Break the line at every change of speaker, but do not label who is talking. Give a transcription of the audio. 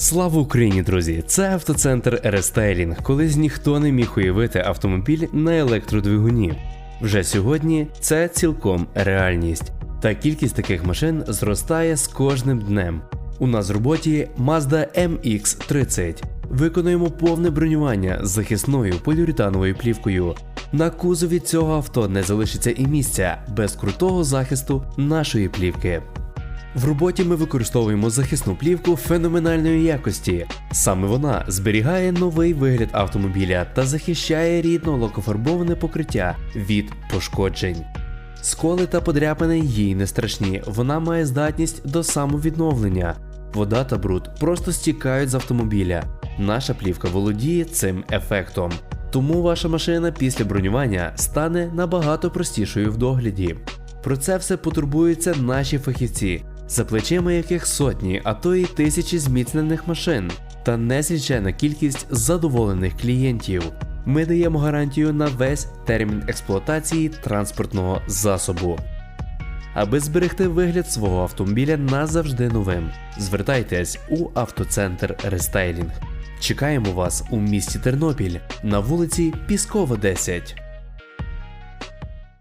Слава Україні, друзі! Це автоцентр Рестайлінг, колись ніхто не міг уявити автомобіль на електродвигуні. Вже сьогодні це цілком реальність, та кількість таких машин зростає з кожним днем. У нас в роботі Mazda MX-30. Виконуємо повне бронювання з захисною поліуретановою плівкою. На кузові цього авто не залишиться і місця без крутого захисту нашої плівки. В роботі ми використовуємо захисну плівку феноменальної якості. Саме вона зберігає новий вигляд автомобіля та захищає рідно лакофарбоване покриття від пошкоджень. Сколи та подряпини їй не страшні, вона має здатність до самовідновлення. Вода та бруд просто стікають з автомобіля. Наша плівка володіє цим ефектом. Тому ваша машина після бронювання стане набагато простішою в догляді. Про це все потурбуються наші фахівці, за плечима яких сотні, а то й тисячі зміцнених машин, та незлічена кількість задоволених клієнтів. Ми даємо гарантію на весь термін експлуатації транспортного засобу. Аби зберегти вигляд свого автомобіля назавжди новим, звертайтесь у автоцентр Рестайлінг. Чекаємо вас у місті Тернопіль на вулиці Піскова, 10.